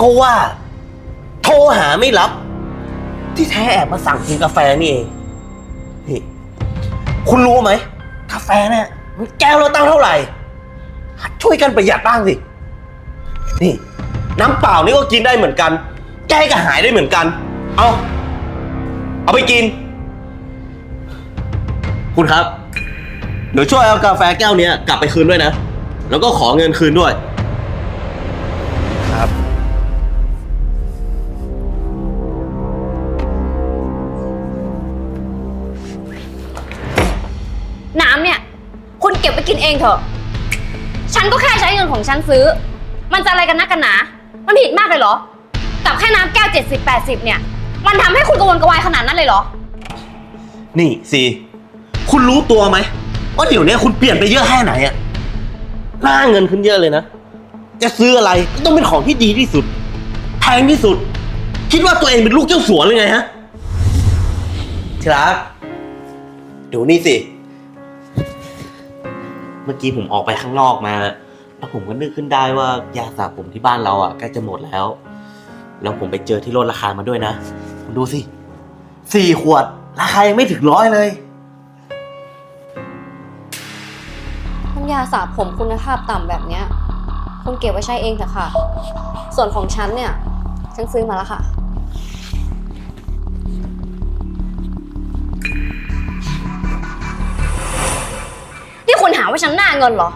ก็ว่า โทรหาไม่รับ ที่แท้แอบมาสั่งกินกาแฟนี่เองนี่ คุณรู้ไหม กาแฟเนี่ยมันแก้วละตั้งเท่าไหร่หัดช่วยกันประหยัดบ้างสิ นี่ น้ำเปล่านี่ก็กินได้เหมือนกัน แก้กระหายได้เหมือนกัน เอาเอาไปกิน คุณครับ เดี๋ยวช่วยเอากาแฟแก้วเนี้ยกลับไปคืนด้วยนะ แล้วก็ขอเงินคืนด้วย ครับ น้ำเนี่ย คุณเก็บไปกินเองเถอะ ฉันก็แค่ใช้เงินของฉันซื้อ มันจะอะไรกันนักกันหนา มันผิดมากเลยเหรอ กับแค่น้ำแก้ว 70 80 เนี่ย มันทำให้คุณกระวนกระวายขนาดนั้นเลยเหรอ นี่ซีคุณรู้ตัวไหมว่าเดี๋ยวนี้คุณเปลี่ยนไปเยอะแค่ไหนอะห น้าเงินขึ้นเยอะเลยนะ จะซื้ออะไรก็ต้องเป็นของที่ดีที่สุด แพงที่สุด คิดว่าตัวเองเป็นลูกเจ้าสัวหรือไงฮะทีรักดี๋ยวนี่สิ เมื่อกี้ผมออกไปข้างนอกมา แล้วผมก็นึกขึ้นได้ว่ายาสระผมที่บ้านเราอะใกล้จะหมดแล้ว แล้วผมไปเจอที่ลดราคามาด้วยนะคุณดูสิสี่ขวด ราคายังไม่ถึงร้อยเลย น้ำยาสระผมคุณภาพต่ำแบบเนี้ยคุณเก็บไว้ใช้เองเถอะค่ะ ส่วนของฉันเนี่ย ฉันซื้อมาแล้วค่ะนี่คุณหาว่าฉันหน้าเงินเหรอ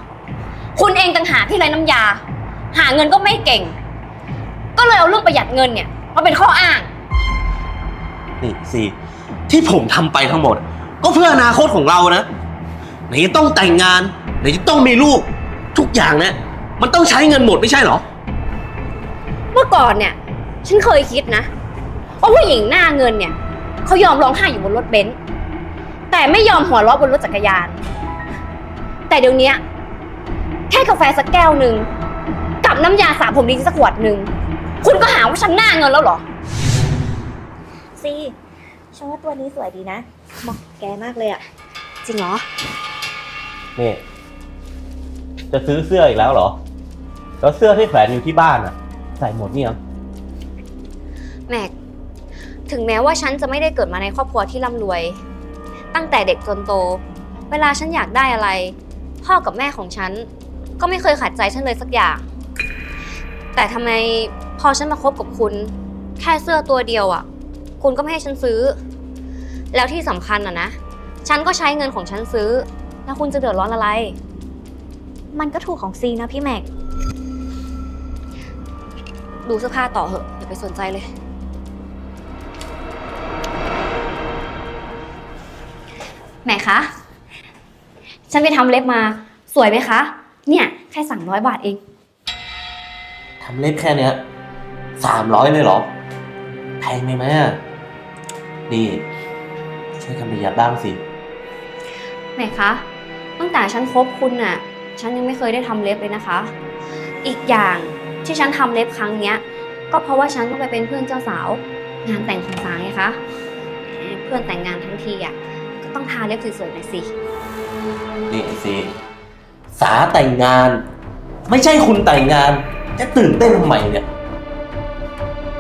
คุณเองต่างหากที่ไรน้ำยา หาเงินก็ไม่เก่ง ก็เลยเอาเรื่องประหยัดเงินเนี่ยมาเป็นข้ออ้าง นี่สิที่ผมทำไปทั้งหมด ก็เพื่ออนาคตของเรานะไหนต้องแต่งงาน ไหนจะต้องมีลูก ทุกอย่างเนี่ยมันต้องใช้เงินหมดไม่ใช่เหรอ เมื่อก่อนเนี่ย ฉันเคยคิดนะว่าผู้หญิงหน้าเงินเนี่ยเขายอมร้องไห้อยู่บนรถเบนซ์แต่ไม่ยอมหัวเราะบนรถจักรยาน แต่เดี๋ยวเนี้ยแค่กาแฟสักแก้วหนึ่งกับน้ำยาสระผมดีสักขวดหนึ่งคุณก็หาว่าฉันหน้าเงินแล้วเหรอ ซีฉันว่าตัวนี้สวยดีนะเหมาะกับแกมากเลยอะจริงเหรอ นี่ จะซื้อเสื้ออีกแล้วเหรอ แล้วเสื้อที่แขวนอยู่ที่บ้านอะใส่หมดเนี่ยงแม็ก ถึงแม้ว่าฉันจะไม่ได้เกิดมาในครอบครัวที่ร่ำรวย ตั้งแต่เด็กจนโต เวลาฉันอยากได้อะไร พ่อกับแม่ของฉัน ก็ไม่เคยขัดใจฉันเลยสักอย่าง แต่ทำไมพอฉันมาคบกับคุณ แค่เสื้อตัวเดียวอะ่ะ คุณก็ไม่ให้ฉันซื้อ แล้วที่สำคัญอะนะ ฉันก็ใช้เงินของฉันซื้อ แล้วคุณจะเดือดร้อนอะไร มันก็ถูกของซีนะพี่แม็ก ดูเสื้อผ้าต่อเหอะอย่าไปสนใจเลยแหมคะ ฉันไปทำเล็บมา สวยไหมคะ เนี่ย แค่สั่งร้อยบาทเอง ทำเล็บแค่เนี้ยสามร้อยเลยเหรอ แพงไหมแม่นี่ ช่วยกันประหยัดบ้างสิแหมคะ ตั้งแต่ฉันคบคุณน่ะ ฉันยังไม่เคยได้ทำเล็บเลยนะคะ อีกอย่างที่ฉันทำเล็บครั้งเนี้ย ก็เพราะว่าฉันต้องไปเป็นเพื่อนเจ้าสาว งานแต่งของสางไงคะเพื่อนแต่งงานทั้งทีอะก็ต้องทาเล็บสวยๆหน่อยสิ นี่ไอซีสาแต่งงาน ไม่ใช่คุณแต่งงาน จะตื่นเต้นทำไมเนี่ย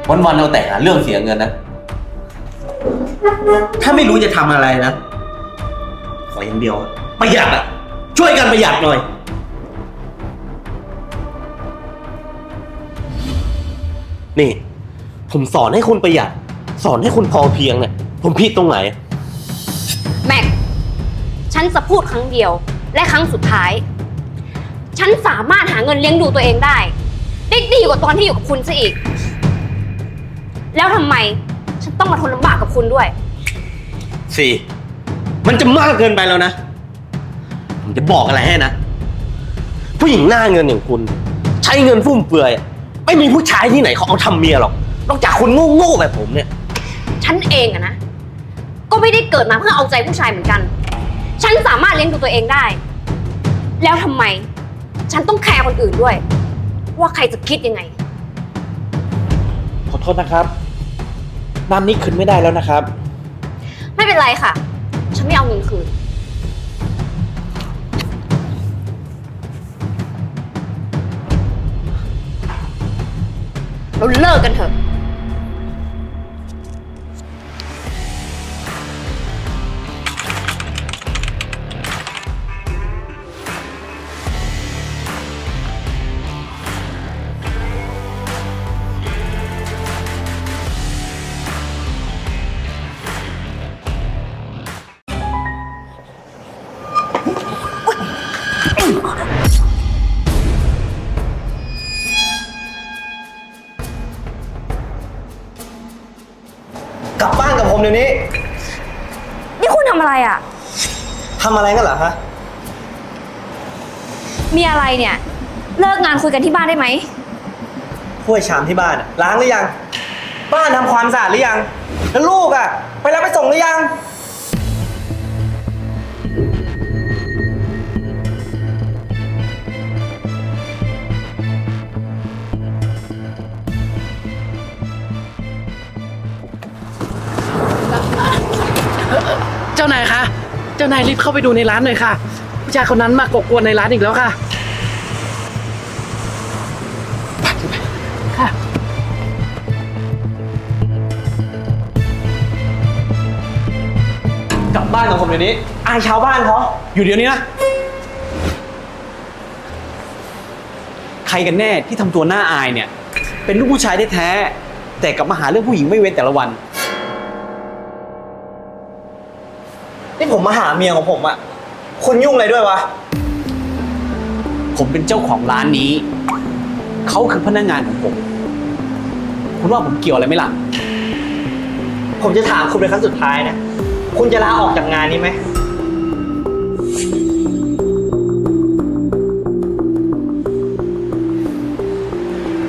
วันๆเอาแต่หาเรื่องเสียเงินนะ ถ้าไม่รู้จะทำอะไรนะ ขออย่างเดียวอะประหยัดอะช่วยกันประหยัดหน่อย นี่ ผมสอนให้คุณประหยัด สอนให้คุณพอเพียงเนี่ย ผมผิดตรงไหน แม็ก ฉันจะพูดครั้งเดียว และครั้งสุดท้าย ฉันสามารถหาเงินเลี้ยงดูตัวเองได้ ได้ดีกว่าตอนที่อยู่กับคุณซะอีก แล้วทำไม ฉันต้องมาทนลำบากกับคุณด้วย สี่ มันจะมากเกินไปแล้วนะ ผมจะบอกอะไรให้นะ ผู้หญิงหน้าเงินอย่างคุณ ใช้เงินฟุ่มเฟือย ไม่มีผู้ชายที่ไหนเขาเอาทำเมียหรอก นอกจากคนโง่ๆแบบผมเนี่ย ฉันเองอะนะ ก็ไม่ได้เกิดมาเพื่อเอาใจผู้ชายเหมือนกัน ฉันสามารถเลี้ยงดูตัวเองได้ แล้วทำไม ฉันต้องแคร์คนอื่นด้วย ว่าใครจะคิดยังไง ขอโทษนะครับ น้ำนี้คืนไม่ได้แล้วนะครับ ไม่เป็นไรค่ะ ฉันไม่เอาเงินคืน เราเลิกกันเถอะ เดี๋ยวนี้นี่คุณทำอะไรอะ ทำอะไรกันเหรอฮะ มีอะไรเนี่ย เลิกงานคุยกันที่บ้านได้ไหม ถ้วยชามที่บ้านอะล้างหรือยัง บ้านทำความสะอาดหรือยัง แล้วลูกอะไปรับไปส่งหรือยัง เจ้านายรีบเข้าไปดูในร้านหน่อยค่ะ ผู้ชายคนนั้นมากบกวนในร้านอีกแล้วค่ะไปไปค่ะ กลับบ้านกับผมเดี๋ยวนี้ อายชาวบ้านเขาอยู่เดี๋ยวนี้นะ ใครกันแน่ที่ทำตัวหน้าอายเนี่ย เป็นลูกผู้ชายแท้ๆแต่กลับมาหาเรื่องผู้หญิงไม่เว้นแต่ละวัน มมาหาเมียของผมอะคุณยุ่งอะไรด้วยวะ ผมเป็นเจ้าของร้านนี้ เขาคือพนักงานของผม คุณว่าผมเกี่ยวอะไรไหมล่ะ ผมจะถามคุณเป็นครั้งสุดท้ายนะคุณจะลาออกจากงานนี้ไหม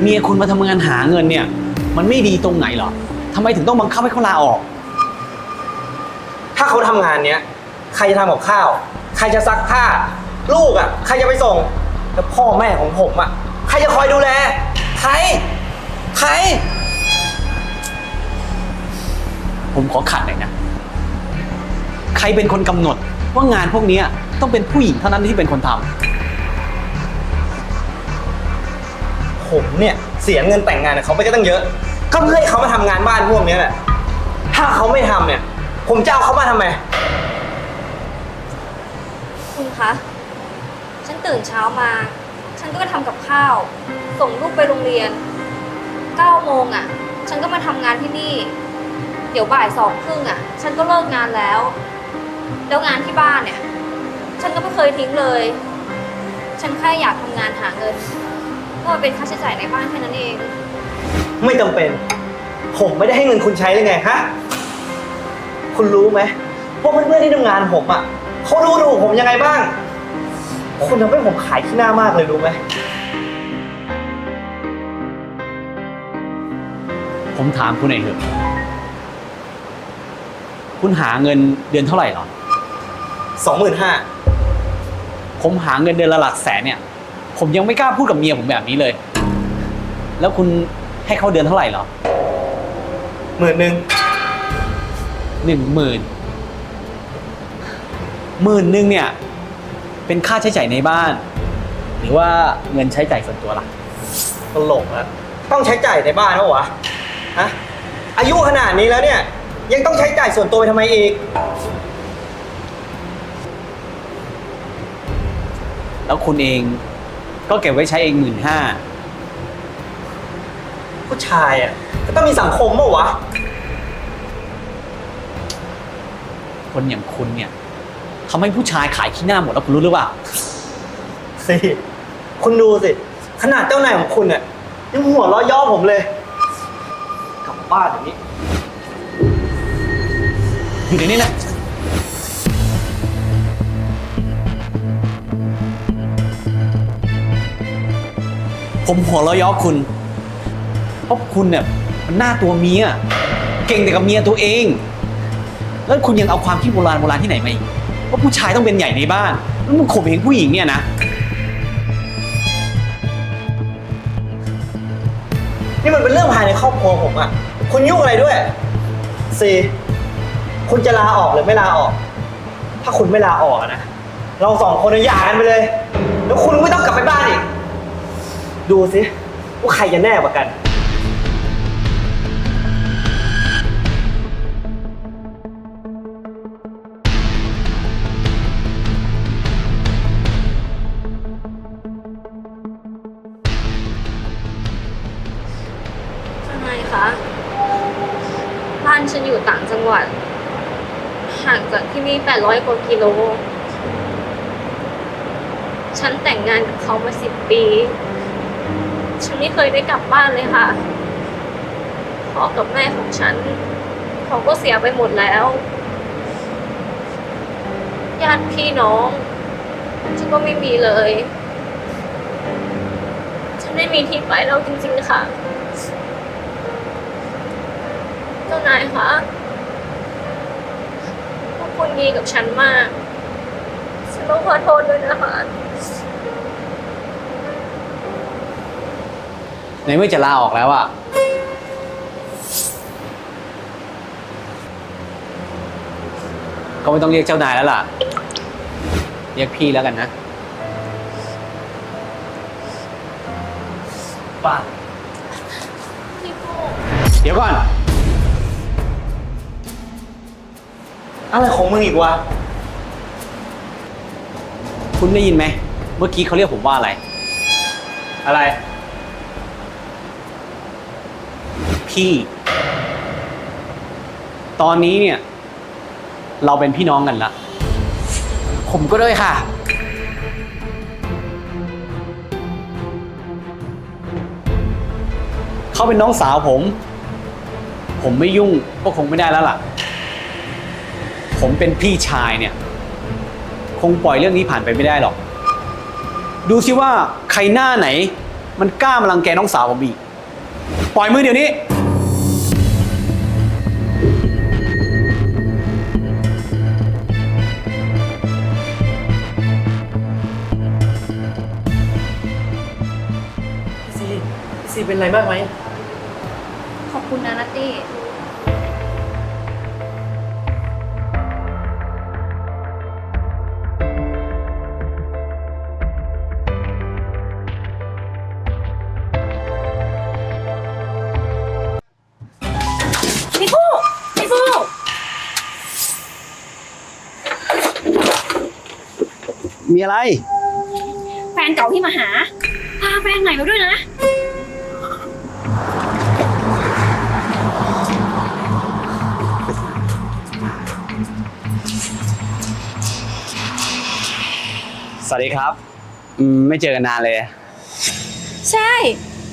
เมียคุณมาทำงานหาเงินเนี่ย มันไม่ดีตรงไหนเหรอทำไมถึงต้องบังคับให้เขาลาออก ถ้าเขาทำงานเนี้ย ใครจะทำกับข้าว ใครจะซักผ้า ลูกอะใครจะไปส่งแล้วพ่อแม่ของผมอะใครจะคอยดูแล ใคร ใคร ผมขอขัดหน่อยนะ ใครเป็นคนกำหนดว่างานพวกเนี้ยต้องเป็นผู้หญิงเท่านั้นที่เป็นคนทำผมเนี่ย เสียเงินแต่งงานกับเขาไปก็ตั้งเยอะ ก็เพื่อให้เขามาทำงานบ้านพวกเนี้ยแหละ ถ้าเขาไม่ทำเนี่ย ผมจะเอาเขามาทำไม คุณคะ ฉันตื่นเช้ามา ฉันก็ไปทำกับข้าว ส่งลูกไปโรงเรียน9โมงอะ ฉันก็มาทำงานที่นี่ เดี๋ยวบ่ายสองครึ่งอะ ฉันก็เลิกงานแล้ว แล้วงานที่บ้านเนี่ย ฉันก็ไม่เคยทิ้งเลย ฉันแค่อยากทำงานหาเงินเพื่อเป็นค่าใช้จ่ายในบ้านแค่นั้นเอง ไม่จำเป็น ผมไม่ได้ให้เงินคุณใช้เลยไงฮะ คุณรู้ไหมว่าเพื่อนๆที่ทำงานผมอะ เขารู้ดูผมยังไงบ้าง คุณทำให้ผมขายที่หน้ามากเลยรู้ไหม ผมถามคุณหน่อยเถอะคุณหาเงินเดือนเท่าไหร่หรอ สองหมื่นห้า ผมหาเงินเดือนละหลักแสนเนี่ย ผมยังไม่กล้าพูดกับเมียผมแบบนี้เลย แล้วคุณให้เขาเดือนเท่าไหร่หรอหมื่นหนึ่งหนึ่งหมื่น หมื่นหนึ่งเนี่ย เป็นค่าใช้จ่ายในบ้าน หรือว่าเงินใช้จ่ายส่วนตัวล่ะ ตลกอะต้องใช้จ่ายในบ้านปะวะฮะอายุขนาดนี้แล้วเนี่ย ยังต้องใช้จ่ายส่วนตัวไปทำไมอีก แล้วคุณเองก็เก็บไว้ใช้เองหมื่นห้าผู้ชายอะก็ต้องมีสังคมปะวะ คนอย่างคุณเนี่ย ทำให้ผู้ชายขายขี้หน้าหมดแล้วคุณรู้หรือเปล่า สิคุณดูสิ ขนาดเจ้านายของคุณเนี่ยยังหัวเราะย่อผมเลย กลับบ้านอย่างนี้ อยู่ในนี้นะผมหัวเราะเย้อคุณ เพราะคุณเนี่ยมันหน้าตัวเมีย เก่งแต่กับเมียตัวเอง แล้วคุณยังเอาความคิดโบราณโบราณที่ไหนมาอีก ว่าผู้ชายต้องเป็นใหญ่ในบ้านแล้วมึงข่มเหงผู้หญิงเนี่ยนะนี่มันเป็นเรื่องภายในครอบครัวผมอะคุณยุ่งอะไรด้วยซีคุณจะลาออกหรือไม่ลาออก ถ้าคุณไม่ลาออกนะเราสองคนจะหย่ากันไปเลย แล้วคุณไม่ต้องกลับไปบ้านอีกดูสิว่าใครจะแน่กว่ากัน ห่างจากที่นี่800กว่ากิโล ฉันแต่งงานกับเขามาสิบปี ฉันไม่เคยได้กลับบ้านเลยค่ะ พ่อกับแม่ของฉัน เขาก็เสียไปหมดแล้ว ญาติพี่น้อง ฉันก็ไม่มีเลย ฉันไม่มีที่ไปแล้วจริงๆค่ะ เจ้านายคะ คุณดีกับฉันมาก ฉันต้องขอโทษด้วยนะคะ ในเมื่อจะลาออกแล้วอะก็ไม่ต้องเรียกเจ้านายแล้วล่ะ เรียกพี่แล้วกันนะ ป้า พี่โก้ เดี๋ยวก่อน อะไรของมึงอีกวะ คุณได้ยินไหม เมื่อกี้เขาเรียกผมว่าอะไร อะไร พี่ ตอนนี้เนี่ย เราเป็นพี่น้องกันละ ผมก็ด้วยค่ะ เขาเป็นน้องสาวผม ผมไม่ยุ่งก็คงไม่ได้แล้วล่ะ ผมเป็นพี่ชายเนี่ย คงปล่อยเรื่องนี้ผ่านไปไม่ได้หรอก ดูสิว่าใครหน้าไหน มันกล้ามารังแกน้องสาวผมอีก ปล่อยมือเดี๋ยวนี้พี่ซีพี่ซีเป็นไรมากไหมขอบคุณนะนัตตี้ มีอะไร แฟนเก่าพี่มาหา พาแฟนใหม่มาด้วยนะ สวัสดีครับอืมไม่เจอกันนานเลย ใช่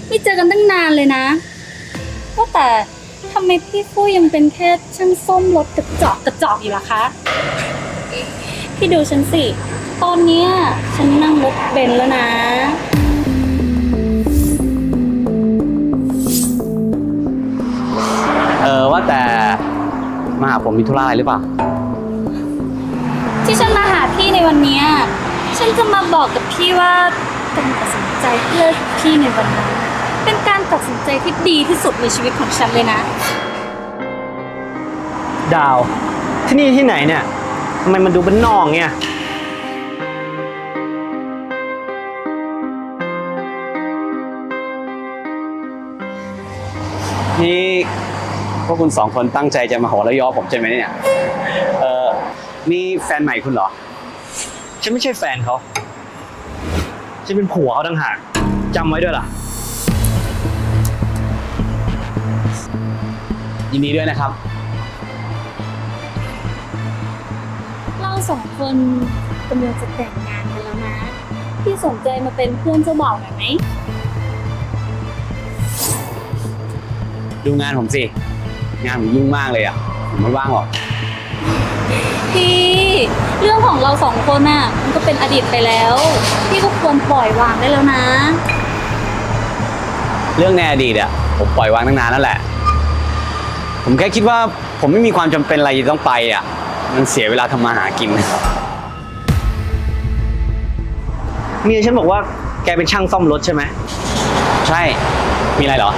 ไม่เจอกันตั้งนานเลยนะว่าแต่ทำไมพี่ฟู่ยังเป็นแค่ช่างส้มรถกระจอกกระจอกอยู่ล่ะคะ พี่ดูฉันสิ ตอนเนี้ยฉันนั่งรถเบนซ์แล้วนะ เออว่าแต่มาหาผมมีธุระอะไรหรือเปล่า ที่ฉันมาหาพี่ในวันเนี้ยฉันจะมาบอกกับพี่ว่าการตัดสินใจเพื่อพี่ในวันนั้นเป็นการตัดสินใจที่ดีที่สุดในชีวิตของฉันเลยนะ ดาว ที่นี่ที่ไหนเนี่ยทำไมมันดูเป็นนอกเนี่ย นี่พวกคุณสองคนตั้งใจจะมาหัวเราะเย้อผมใช่ไหมเนี่ย เออนี่แฟนใหม่คุณเหรอ ฉันไม่ใช่แฟนเขา ฉันเป็นผัวเขาต่างหากจำไว้ด้วยล่ะ ยินดีด้วยนะครับ เราสองคนกำลังจะแต่งงานกันแล้วนะ พี่สนใจมาเป็นเพื่อนเจ้าบ่าวหน่อยไหม ดูงานผมสิ งานผมยุ่งมากเลยอะ ผมไม่ว่างหรอก พี่ เรื่องของเราสองคนน่ะ มันก็เป็นอดีตไปแล้ว พี่ก็ควรปล่อยวางได้แล้วนะ เรื่องในอดีตอะ ผมปล่อยวางตั้งนานแล้วแหละ ผมแค่คิดว่าผมไม่มีความจำเป็นอะไรจะต้องไปอะ มันเสียเวลาทำมาหากิน เมียฉันบอกว่าแกเป็นช่างซ่อมรถใช่ไหม ใช่ มีอะไรเหรอ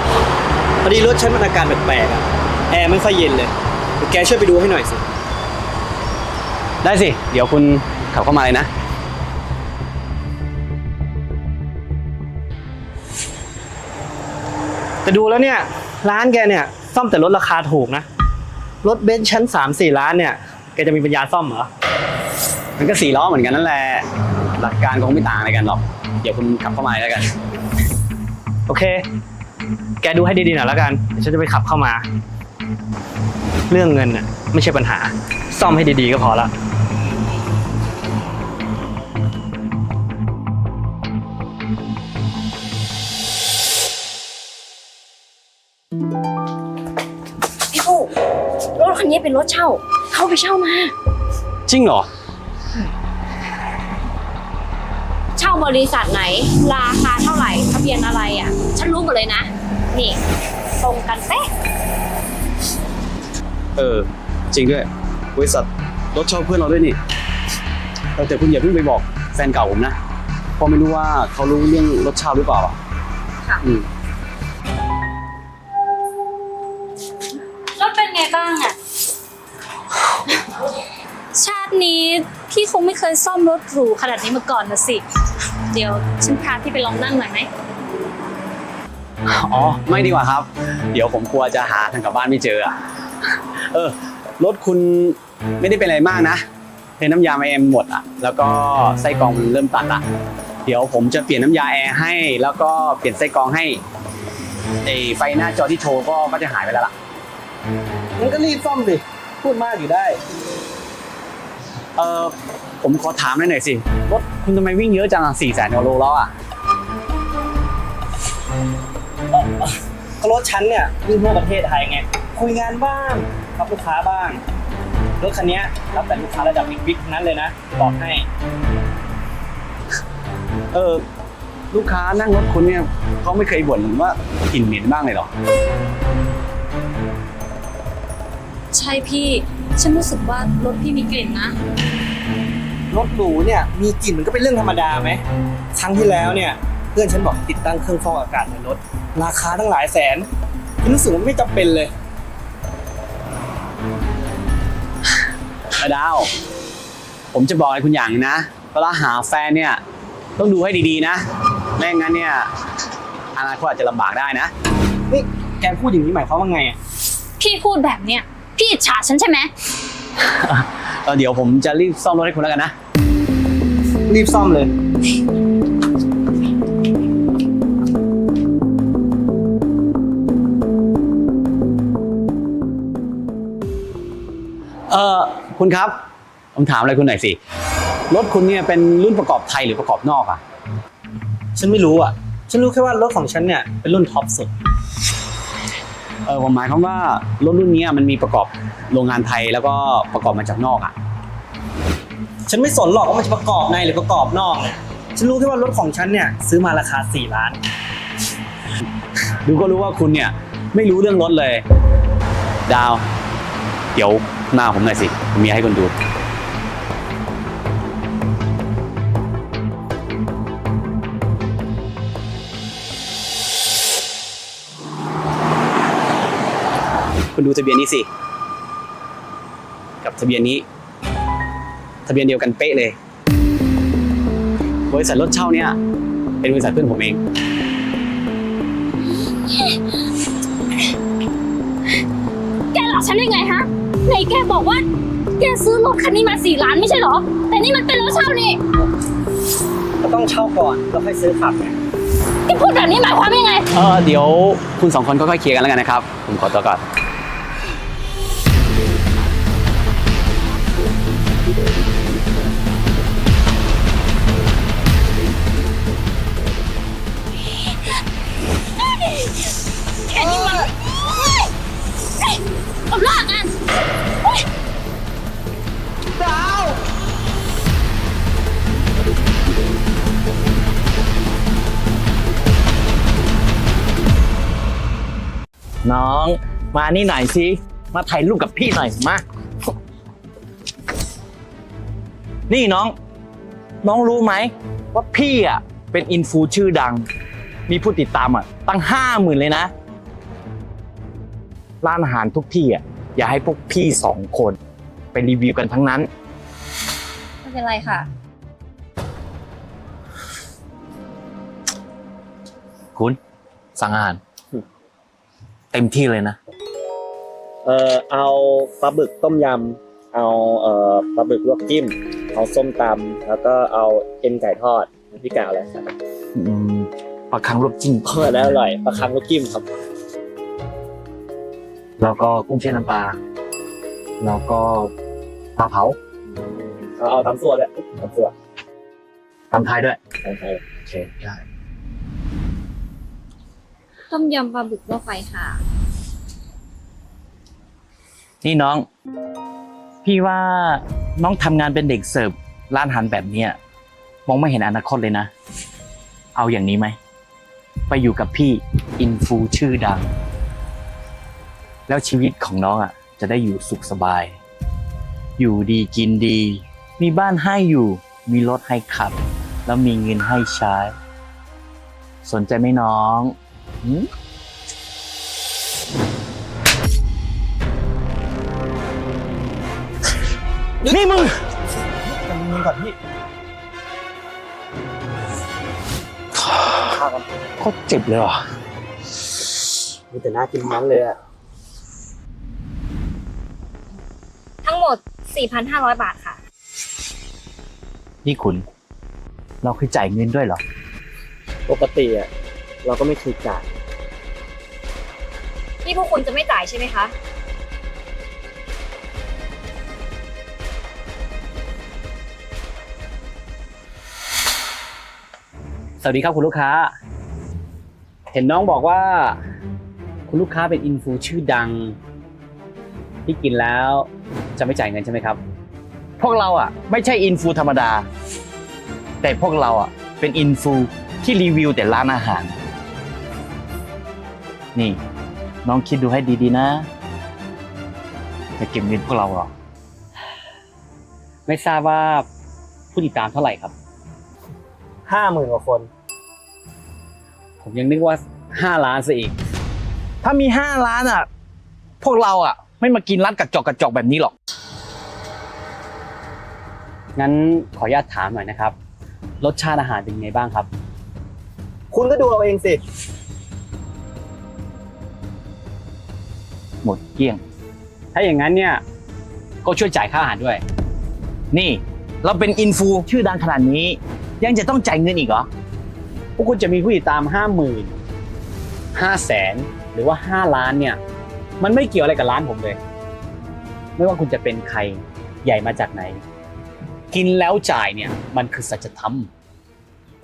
พอดีรถฉันมันอาการแปลกๆอะแอร์ไม่ค่อยเย็นเลยเดี๋ยวแกช่วยไปดูให้หน่อยสิ ได้สิ เดี๋ยวคุณขับเข้ามาเลยนะ แต่ดูแล้วเนี่ย ร้านแกเนี่ย ซ่อมแต่รถราคาถูกนะ รถเบนซ์ชั้นสามสี่ล้านเนี่ย แกจะมีปัญญาซ่อมเหรอ มันก็สี่ล้อเหมือนกันนั่นแหละ หลักการคงไม่ต่างอะไรกันหรอก เดี๋ยวคุณขับเข้ามาเลยแล้วกัน โอเค แกดูให้ดีๆหน่อยแล้วกันเดี๋ยวฉันจะไปขับเข้ามา เรื่องเงินน่ะไม่ใช่ปัญหา ซ่อมให้ดีๆก็พอละ พี่ฟูรถคันนี้เป็นรถเช่า เขาไปเช่ามา จริงเหรอ เช่าบริษัทไหน ราคาเท่าไหร่ทะเบียนอะไรอะ ฉันรู้หมดเลยนะ นี่ ตรงกันเป๊ะเออ จริงด้วย บริษัทรถเช่าเพื่อนเราด้วยนี่เออแต่คุณอย่าเพิ่งไปบอกแฟนเก่าผมนะเพราะไม่รู้ว่าเขารู้เรื่องรถเช่าหรือเปล่าอะค่ะอืมรถเป็นไงบ้างอะชาตินี้พี่คงไม่เคยซ่อมรถหรูขนาดนี้มาก่อนนะสิ เดี๋ยวฉันพาพี่ไปลองนั่งหน่อยไหม อ๋อ ไม่ดีกว่าครับ เดี๋ยวผมกลัวจะหาทางกลับบ้านไม่เจออะเออ รถคุณไม่ได้เป็นอะไรมากนะเป็นน้ำยาไอเอ็มหมดอะแล้วก็ไส้กรองมันเริ่มตัดอะเดี๋ยวผมจะเปลี่ยนน้ำยาแอร์ให้ แล้วก็เปลี่ยนไส้กรองให้ไอไฟหน้าจอที่โชว์ก็ก็จะหายไปแล้วล่ะมันก็รีบซ่อมดิ พูดมากอยู่ได้ เออผมขอถามหน่อยสิ รถคุณทำไมวิ่งเยอะจังสี่แสนกว่าโลแล้วอะ ก็รถฉันเนี่ยวิ่งทั่วประเทศไทยไง คุยงานบ้างรับลูกค้าบ้าง รถคันเนี้ยรับแต่ลูกค้าระดับบิ๊กๆทั้งนั้นเลยนะ บอกให้ เออ ลูกค้านั่งรถคุณเนี่ยเขาไม่เคยบ่นว่ากลิ่นเหม็นบ้างเลยเหรอ ใช่พี่ ฉันรู้สึกว่ารถพี่มีกลิ่นนะ รถหรูเนี่ยมีกลิ่นมันก็เป็นเรื่องธรรมดาไหม ครั้งที่แล้วเนี่ย เพื่อนฉันบอกติดตั้งเครื่องฟอกอากาศในรถ ราคาตั้งหลายแสนฉันรู้สึกว่าไม่จำเป็นเลยไอ้ดาว ผมจะบอกอะไรคุณอย่างหนึ่งนะเวลาหาแฟนเนี่ย ต้องดูให้ดีๆนะไม่งั้นเนี่ยอนาคตอาจจะลำบากได้นะนี่แกพูดอย่างนี้หมายความว่าไงอะพี่พูดแบบเนี้ยพี่อิจฉาฉันใช่ไหมเออเดี๋ยวผมจะรีบซ่อมรถให้คุณแล้วกันนะ รีบซ่อมเลย ออคุณครับผมถามอะไรคุณหน่อยสิ รถคุณเนี่ยเป็นรุ่นประกอบไทยหรือประกอบนอกอะฉันไม่รู้อะ ฉันรู้แค่ว่ารถของฉันเนี่ยเป็นรุ่นท็อปสุด เออผมหมายความว่ารถรุ่นเนี้ยมันมีประกอบโรงงานไทยแล้วก็ประกอบมาจากนอกอะฉันไม่สนหรอกว่ามันจะประกอบในหรือประกอบนอกเนี่ยฉันรู้แค่ว่ารถของฉันเนี่ยซื้อมาราคา 4 ล้าน ดูก็รู้ว่าคุณเนี่ยไม่รู้เรื่องรถเลย ดาว เดี๋ยว มาผมหน่อยสิผมมีให้คุณดูคุณดูทะเบียนนี้สิ กับทะเบียนนี้ ทะเบียนเดียวกันเป๊ะเลย บริษัทรถเช่าเนี่ย เป็นบริษัทเพื่อนผมเอง ไหนแกบอกว่า แกซื้อรถคันนี้มาสี่ล้านไม่ใช่เหรอ แต่นี่มันเป็นรถเช่านี่ ก็ต้องเช่าก่อนแล้วค่อยซื้อขับไงแกพูดแบบนี้หมายความว่ายังไง เออเดี๋ยวคุณสองคนค่อยๆเคลียร์กันแล้วกันนะครับ ผมขอตัวก่อน มานี่หน่อยสิ มาถ่ายรูปกับพี่หน่อยมา นี่น้อง น้องรู้ไหมว่าพี่อะเป็นอินฟูชื่อดัง มีผู้ติดตามอะตั้งห้าหมื่นเลยนะ ร้านอาหารทุกที่อะอย่าให้พวกพี่สองคน ไปรีวิวกันทั้งนั้น ไม่เป็นไรค่ะ คุณ สั่งอาหาร เต็มที่เลยนะ เออเอาปลาบึกต้มยำเอาเอ่อปลาบึกลวกจิ้ม เอาส้มตำแล้วก็เอาเอ็นไก่ทอดพี่กาวอะไรครับอืมปลาปลาคังลวกจิ้มเออแล้วอร่อยปลาคังลูกกิ้มครับ แล้วก็กุ้งเช่นน้ำปลาแล้วก็ปลาเผาเอาเอาตำส่วนเลยตำส่วนตำไทยด้วยโอเคโอเคได้ต้มยำปลาบึกลวกไฟค่ะ นี่น้อง พี่ว่าน้องทำงานเป็นเด็กเสิร์ฟร้านอาหารแบบเนี้ยมองไม่เห็นอนาคตเลยนะ เอาอย่างนี้ไหม ไปอยู่กับพี่อินฟูชื่อดัง แล้วชีวิตของน้องอะ จะได้อยู่สุขสบาย อยู่ดีกินดี มีบ้านให้อยู่ มีรถให้ขับ แล้วมีเงินให้ใช้ สนใจไหมน้องหืม นี่มึงจะมีก่อนพี่โคตรเจ็บเลยว่ะมีแต่น่ากินมันเลยอะทั้งหมด 4,500 บาทค่ะ นี่คุณ เราเคยจ่ายเงินด้วยเหรอ ปกติอะเราก็ไม่เคยจ่าย นี่พวกคุณจะไม่จ่ายใช่ไหมคะ วัสดีครับคุณลูกค้า เห็นน้องบอกว่า คุณลูกค้าเป็นอินฟูชื่อดัง ที่กินแล้วจะไม่จ่ายเงินใช่ไหมครับ พวกเราอะไม่ใช่อินฟูธรรมดา แต่พวกเราอะเป็นอินฟูที่รีวิวแต่ร้านอาหาร นี่ น้องคิดดูให้ดีๆนะ จะเก็บเงินพวกเราหรอ ไม่ทราบว่าผู้ติดตามเท่าไหร่ครับ ห้าหมื่นกว่าคน ผมยังนึกว่าห้าล้านซะอีก ถ้ามีห้าล้านอะ พวกเราอะ ไม่มากินร้านกระจอกกระจอกแบบนี้หรอก งั้นขออนุญาตถามหน่อยนะครับ รสชาติอาหารเป็นไงบ้างครับ คุณก็ดูเอาเองสิ หมดเกลี้ยง ถ้าอย่างนั้นเนี่ย ก็ช่วยจ่ายค่าอาหารด้วย นี่ เราเป็นอินฟูชื่อดังขนาดนี้ ยังจะต้องจ่ายเงินอีกเหรอ พวกคุณจะมีผู้ติดตามห้าหมื่นห้าแสนหรือว่าห้าล้านเนี่ย มันไม่เกี่ยวอะไรกับร้านผมเลย ไม่ว่าคุณจะเป็นใครใหญ่มาจากไหน กินแล้วจ่ายเนี่ยมันคือสัจธรรม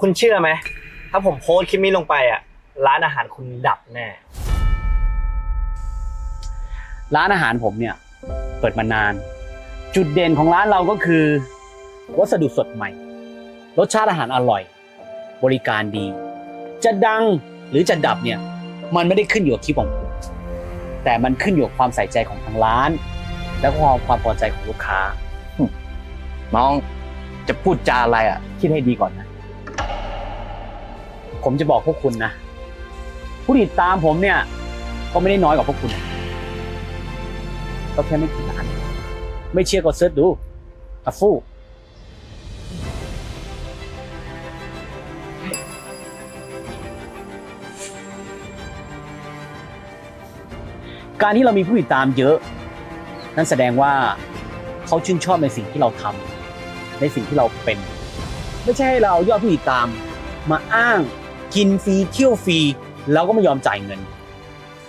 คุณเชื่อไหม ถ้าผมโพสต์คลิปนี้ลงไปอะร้านอาหารคุณดับแน่ ร้านอาหารผมเนี่ย เปิดมานาน จุดเด่นของร้านเราก็คือ วัสดุสดใหม่ รสชาติอาหารอร่อย บริการดี จะดังหรือจะดับเนี่ยมันไม่ได้ขึ้นอยู่กับคลิปของผมแต่มันขึ้นอยู่กับความใส่ใจของทางร้าน และความความพอใจของลูกค้า น้องจะพูดจาอะไรอะคิดให้ดีก่อนนะ ผมจะบอกพวกคุณนะ ผู้ติดตามผมเนี่ย ก็ไม่ได้น้อยกว่าพวกคุณ ก็แค่ไม่กี่ล้าน ไม่เชื่อก็เซิร์ชดูอะฟู การที่เรามีผู้ติดตามเยอะ นั่นแสดงว่าเขาชื่นชอบในสิ่งที่เราทำในสิ่งที่เราเป็น ไม่ใช่ให้เราเอายอดผู้ติดตามมาอ้างกินฟรีเที่ยวฟรีแล้วก็ไม่ยอมจ่ายเงิน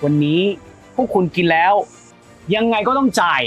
วันนี้พวกคุณกินแล้ว ยังไงก็ต้องจ่าย